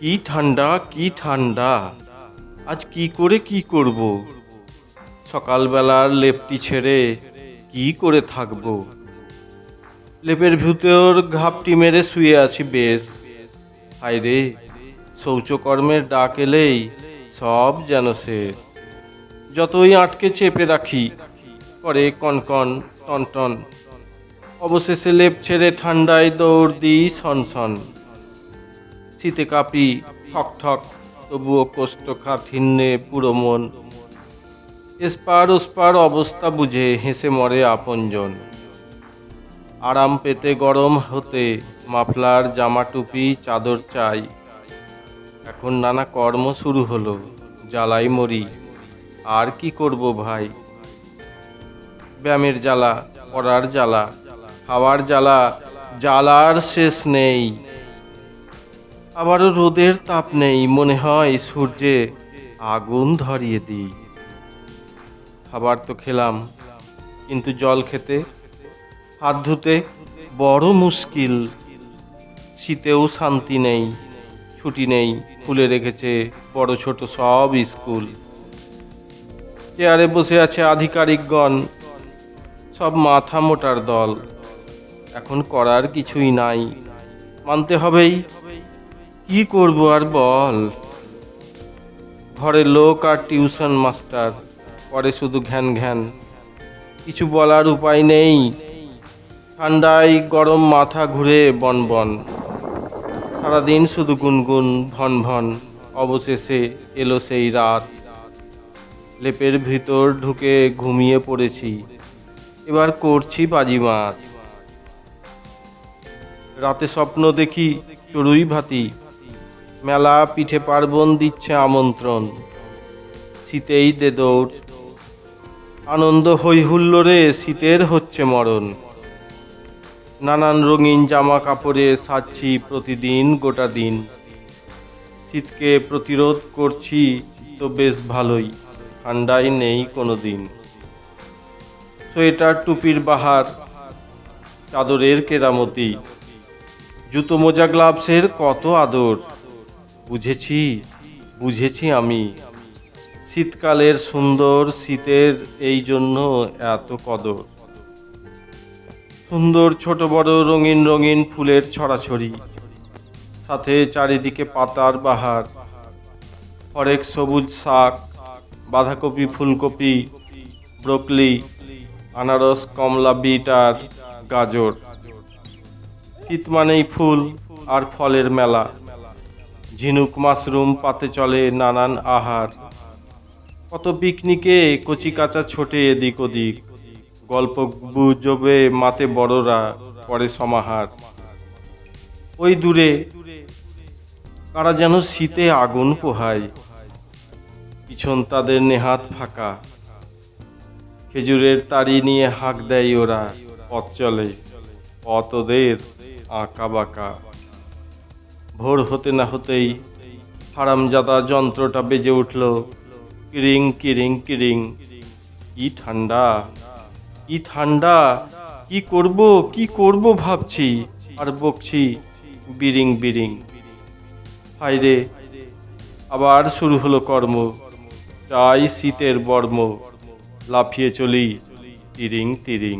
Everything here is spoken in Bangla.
কি ঠান্ডা কি ঠান্ডা? আজ কি করে কি করব? সকালবেলার লেপটি ছেড়ে কি করে থাকব? লেপের ভিতর ঘাপটি মেরে শুয়ে আছি বেশ। হায় রে শৌচকর্মের ডাক এলেই সব যেন শেষ। যতই আটকে চেপে রাখি করে কনকন টনটন অবশেষে লেপ ছেড়ে ঠান্ডায় দৌড় দিই সনসন শীতে কাঁপি, ঠক ঠক, তবুও কোষ্ঠকাঠিন্যে পুরো মন। এসপার ওসপার অবস্থা বুঝে হেসে মরে আপনজন। আরাম পেতে গরম হতে মাফলার, জামা, টুপি, চাদর চাই। এখন নানা কর্ম শুরু হলো, জ্বালাই মরি। আর কি করব ভাই? ব্যায়ামের জ্বালা, পড়ার জ্বালা, খাওয়ার জ্বালা, জ্বালার শেষ নেই। আবারও রোদের তাপ নেই, মনে হয় সূর্যে আগুন ধরিয়ে দিই। খাবার তো খেলাম, কিন্তু জল খেতে, হাত ধুতে বড় মুশকিল। শীতেও শান্তি নেই, ছুটি নেই, খুলে রেখেছে বড় ছোট সব স্কুল। চেয়ারে বসে আছে আধিকারিকগণ, সব মাথা মোটার দল। এখন করার কিছুই নাই, মানতে হবেই কি করব আর বল? ঘরের লোক আর টিউশন মাস্টার, পরে শুধু ঘ্যান ঘ্যান। কিছু বলার উপায় নেই। ঠান্ডায় গরম মাথা ঘুরে বন বন। সারাদিন শুধু গুনগুন, ভন ভন। অবশেষে এলো সেই রাত। লেপের ভিতর ঢুকে ঘুমিয়ে পড়েছি। এবার করছি বাজিমাত রাতে স্বপ্ন দেখি চড়ুই ভাতি। মেলা পিঠে পার্বণ দিচ্ছে আমন্ত্রণ। শীতেই দে দৌড়। আনন্দ হই হুল্লোড়ে শীতের হচ্ছে মরণ। নানান রঙিন জামা কাপড়ে সাজছি প্রতিদিন গোটা দিন। শীতকে প্রতিরোধ করছি তো বেশ ভালোই, ঠান্ডায় নেই কোনো দিন। সোয়েটার, টুপির বাহার, চাদরের কেরামতি। জুতো মোজা, গ্লাভসের কত আদর। বুঝেছি বুঝেছি আমি। শীতকালের সুন্দর শীতের এই জন্য এত কদর। সুন্দর ছোট বড় রঙিন রঙিন ফুলের ছড়াছড়ি। সাথে চারিদিকে পাতার বাহার। হরেক সবুজ শাক, বাঁধাকপি, ফুলকপি, ব্রোকলি, আনারস, কমলা, বিট আর গাজর। শীত মানেই ফুল আর ফলের মেলা। ঝিনুক মাশরুম পাতে চলে নানান আহার। কত পিকনিকে কচি কাঁচা ছোটে এদিক ওদিক। গল্প গুজবে মাতে বড়রা করে সমাহার। ওই দূরে কারা যেন শীতে আগুন পোহায়। পিছন তাদের নেহাত ফাঁকা। খেজুরের তাড়ি নিয়ে হাঁক দেয় ওরা, পথ চলে, পথ ওদের আঁকা বাঁকা। ভোর হতে না হতেই হারামজাদা যন্ত্রটা বেজে উঠল। কিরিং কিরিং কিরিং। কি ঠান্ডা কি ঠান্ডা। কি করব কি করব ভাবছি, আর বকছি বিরিং বিরিং। হায় রে আবার শুরু হলো কর্ম। চাই শীতের বর্ম, লাফিয়ে চলি তিরিং তিরিং।